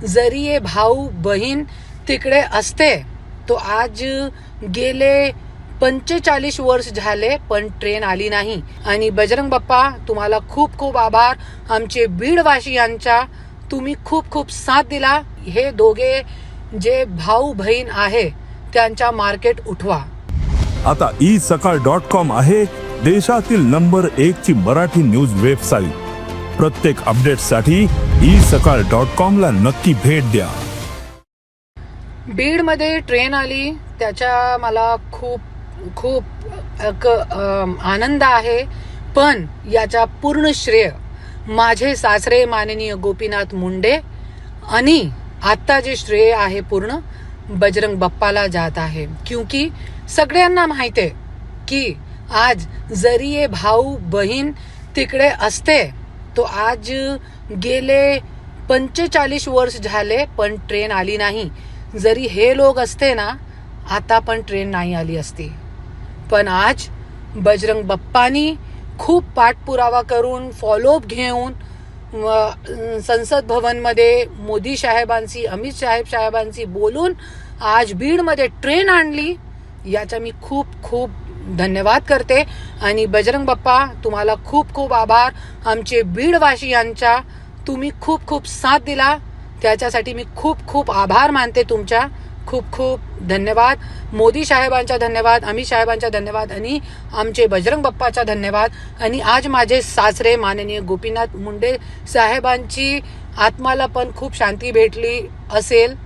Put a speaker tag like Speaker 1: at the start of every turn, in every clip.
Speaker 1: जरी हे भाऊ बहीण तिकडे असते तो आज गेले पंचेचाळीस वर्ष झाले पण ट्रेन आली नाही. आणि बजरंग बाप्पा तुम्हाला खूप खूप आभार. आमचे बीडवासियांचा तुम्ही खूप खूप साथ दिला. हे दोघे जे भाऊ बहीण आहे त्यांच्या मार्केट उठवा.
Speaker 2: आता ई सकाळ डॉट कॉम आहे देशातील नंबर एक ची मराठी न्यूज वेबसाईट प्रत्येक अपडेटसाठी ई सकाळ डॉट कॉम ला नक्की भेट द्या.
Speaker 1: बीडमध्ये ट्रेन आली. त्याच्या मला खूप खूप आनंद आहे. पण याचा पूर्ण श्रेय माझे सासरे माननीय गोपीनाथ मुंडे आणि आत्ता जे श्रेय आहे पूर्ण बजरंग बाप्पाला जात आहे. क्योंकि सगळ्यांना माहिती आहे की आज जरी हे भाऊ बहीण तिकडे असते तो आज गेले पंचेचाळीस वर्ष झाले पण ट्रेन आली नाही. जरी हे लोक असते ना आता पण ट्रेन नाही आली असती. पण आज बजरंग बाप्पानी खूप पाठपुरावा करून फॉलोअप घेऊन संसद भवनमध्ये मोदी साहेबांशी अमित साहेब साहेबांशी बोलून आज बीडमध्ये ट्रेन आणली याचा मी खूप खूप धन्यवाद करते. आणि बजरंग बाप्पा तुम्हाला खूप खूप आभार. आमचे बीडवासियांचा तुम्ही खूप खूप साथ दिला. त्याच्यासाठी मी खूप खूप आभार मानते तुमच्या. खूप खूप धन्यवाद. मोदी साहेबांचा धन्यवाद अमित साहेबांचा धन्यवाद आणि आमचे बजरंग बाप्पाचा धन्यवाद. आणि आज माझे सासरे माननीय गोपीनाथ मुंडे साहेबांची आत्माला पण खूप शांती भेटली असेल.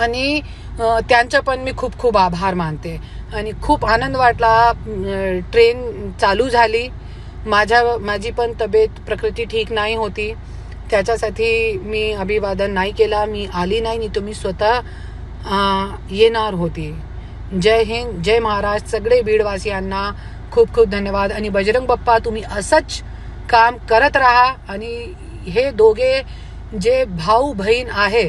Speaker 1: आणि अ, त्यांचा पण मी खूप खूप आभार मानते. आणि खूप आनंद वाटला ट्रेन चालू झाली. माझ्या माझी पण तब्येत प्रकृती ठीक नाही होती. त्याच्यासाठी मी अभिवादन नाही केला मी आली नाही नाही तुम्ही स्वतः येणार होती. जय हिंद जय महाराज सगळे बीडवासियांना खूप खूप धन्यवाद. आणि बजरंग बाप्पा तुम्ही असंच काम करत राहा. आणि हे दोघे जे भाऊ बहीण आहे